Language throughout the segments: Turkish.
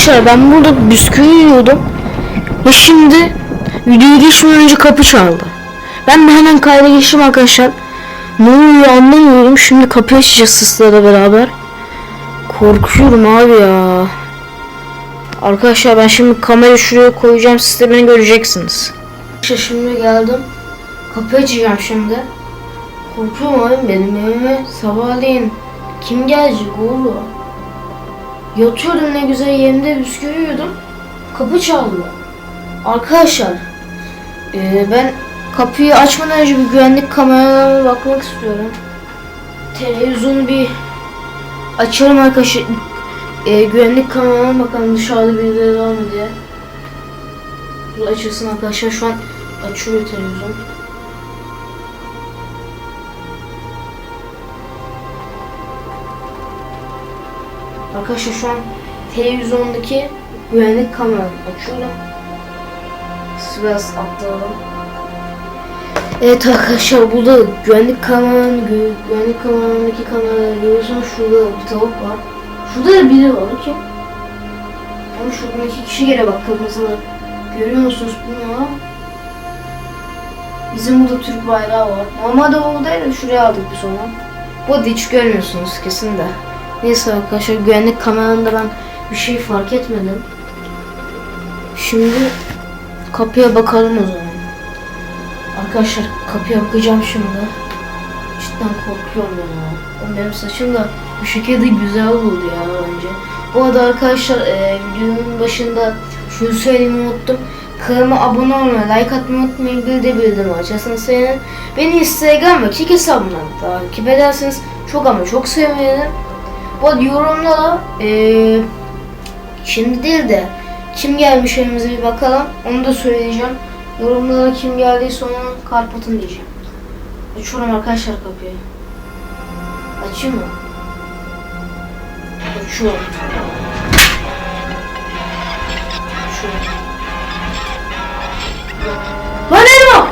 Arkadaşlar ben burada bisküvi yiyordum. Ve şimdi videoya geçmeden önce kapı çaldı. Ben de hemen kayda geçtim arkadaşlar. Ne oluyor anlamıyorum. Şimdi kapıyı açacağız sıslarla beraber. Korkuyorum abi ya. Arkadaşlar ben şimdi kamerayı şuraya koyacağım. Siz de beni göreceksiniz. İşte şimdi geldim. Kapıyı açacağım şimdi. Korkuyorum abi benim evime sabahleyin. Kim gelecek oğlum? Yatıyordum ne güzel yerimde bisküvi yiyordum. Kapı çaldı. Arkadaşlar eee, ben kapıyı açmadan önce bir güvenlik kameralarına bakmak istiyorum. Televizyonu bir açalım arkadaşlar. Eee, güvenlik kameralarına bakalım dışarıda birileri var mı diye. Dur açılsın arkadaşlar şu an açılıyor televizyon. Arkadaşlar şu an televizyondaki güvenlik kameranı açıyorum. Biraz atlayalım. Evet arkadaşlar burada güvenlik kameranın gü- güvenlik kameranındaki kamerayı görüyorsunuz şurada bir tavuk var. Şurada da biri var o kim? Ama şuradan iki kişi gene bak kırmızılı. Görüyor musunuz bunu? Bizim burada Türk bayrağı var. Normalde oradaydı şuraya aldık biz onu. Bu hiç görmüyorsunuz kesin de. Neyse arkadaşlar güvenlik kameranda ben bir şey fark etmedim. Şimdi kapıya bakalım o zaman. Arkadaşlar kapıya bakacağım şimdi. Cidden korkuyorum ya. Oğlum Benim saçım da bu şekilde güzel oldu ya bence. Bu arada arkadaşlar e, videonun başında şunu söylemeyi unuttum. Kanalıma abone olmayı, like atmayı unutmayın, bir de bildirim açarsanız sevinirim. Beni Instagram ve Kik hesabından takip ederseniz çok ama çok sevinirim. Arada yorumlara eee şimdi değil de kim gelmiş elimize bir bakalım. Onu da söyleyeceğim. Yorumlara kim geldiyse ona kalp atın diyeceğim. Açıyorum arkadaşlar kapıyı. Açayım mı? Açıyorum. Açıyorum. Lan Elma!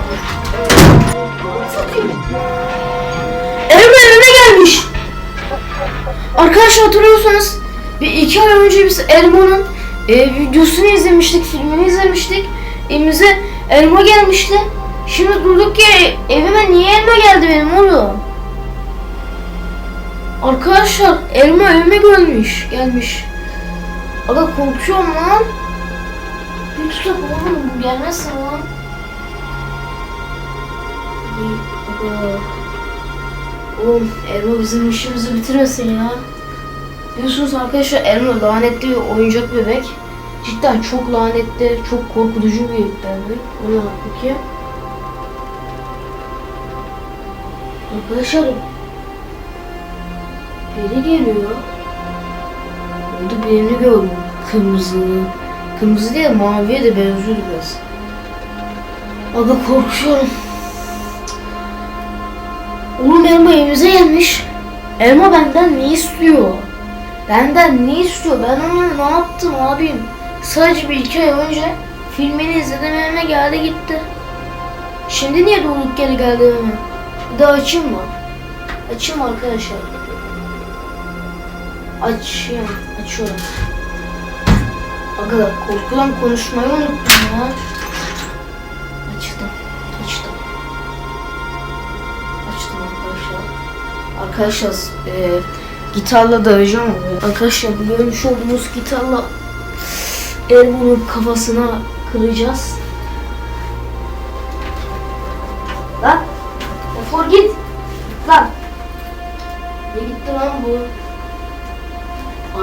Elma Arkadaşlar hatırlıyorsanız bir iki ay önce biz Elmo'nun e, videosunu izlemiştik, filmini izlemiştik. Evimize Elmo gelmişti. Şimdi durduk yere evime niye Elmo geldi benim oğlum? Arkadaşlar Elmo evime gelmiş, gelmiş. Aga korkuyorum lan. Tutak oğlum bu gelmezse lan. Aga. Oğlum Elmo bizim işimizi bitirmesin ya. Biliyorsunuz arkadaşlar Elmo lanetli bir oyuncak bebek. Cidden çok lanetli, çok korkutucu bir bebek. Ona bak bakayım. Arkadaşlar biri geliyor. Orada birini gördüm. Kırmızı. Kırmızı değil maviye de benziyordu biraz. Aga korkuyorum. Oğlum elma evimize gelmiş. Elma benden ne istiyor? Benden ne istiyor? Ben ona ne yaptım abim? Sadece bir iki ay önce filmini izledim evime geldi gitti. Şimdi niye durduk geri geldi evime? Bir daha açayım mı? Açayım arkadaşlar. Açayım. Açıyorum. Aga korkudan konuşmayı unuttum ya. Arkadaşlar e, gitarla döveceğim. Arkadaşlar görmüş olduğunuz gitarla Elmo'nun kafasına kıracağız. Lan! Defol git! Lan! Ne gitti lan bu?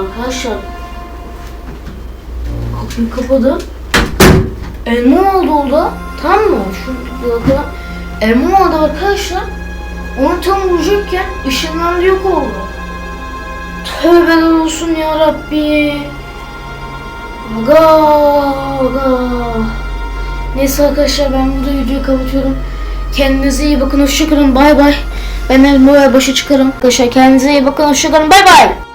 Arkadaşlar kapıyı kapadı. Elma oldu orada. Tamam mı? Şu kadar. Elma oldu arkadaşlar. Onu tam vuracakken ışınlandı yok oldu. Tövbeler olsun ya Rabbi. Aga, aga. Neyse arkadaşlar ben burada videoyu kapatıyorum. Kendinize iyi bakın. Hoşçakalın. Bay bay. Ben Elmo'ya başa çıkarım. Arkadaşlar kendinize iyi bakın. Hoşçakalın. Bay bay.